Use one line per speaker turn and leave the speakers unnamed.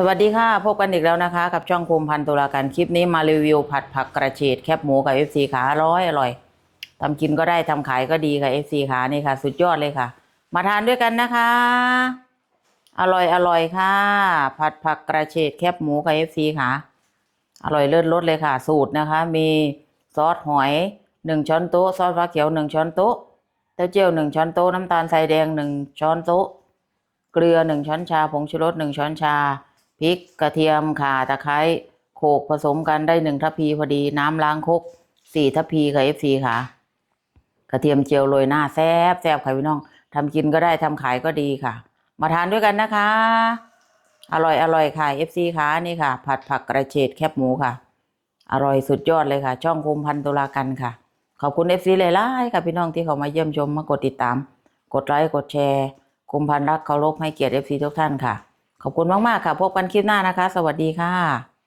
สวัสดีค่ะ พบกันอีกแล้วนะคะ กับช่องภูมิพันธ์ตุลาการคลิปนี้มารีวิวผัดผักกระเฉดแคบหมูกับ FC ขาร่อยอร่อยทำกินก็ได้ทำขายก็ดีค่ะ FC ขานี่ค่ะ สุดยอดเลยค่ะ มาทานด้วยกันนะคะ อร่อยอร่อยค่ะ ผัดผักกระเฉดแคบหมูกับ FC ค่ะอร่อยเลิศรสเลยค่ะ สูตรนะคะ มีซอสหอยหนึ่งช้อนโต๊ะซอสฟ้าเขียวหนึ่งช้อนโต๊ะเต้าเจี้ยวหนึ่งช้อนโต๊ะน้ำตาลทรายแดงหนึ่งช้อนโต๊ะเกลือหนึ่งช้อนชาผงชูรสหนึ่งช้อนชา พริกกระเทียมข่าตะไคร้โขกผสมกันได้หนึ่งทัพพีพอดี น้ำล้างคกสี่ทัพพีค่ะเอฟซีค่ะ กระเทียมเจียวโรยหน้าแซ่บแซ่บค่ะพี่น้องทำกินก็ได้ทำขายก็ดีค่ะ มาทานด้วยกันนะคะ อร่อยอร่อยค่ะเอฟซีค่ะนี่ค่ะ ผัดผักกระเฉดแคบหมูค่ะ อร่อยสุดยอดเลยค่ะ ช่องคุมพันตุลากันค่ะ ขอบคุณเอฟซีหลายๆค่ะพี่น้องที่เขามาเยี่ยมชมมากดติดตาม กดไลค์กดแชร์คุมพันรักเคารพให้เกียรติเอฟซีทุกท่านค่ะ ขอบคุณมาก ๆ ค่ะพบกันคลิปหน้านะคะ สวัสดีค่ะ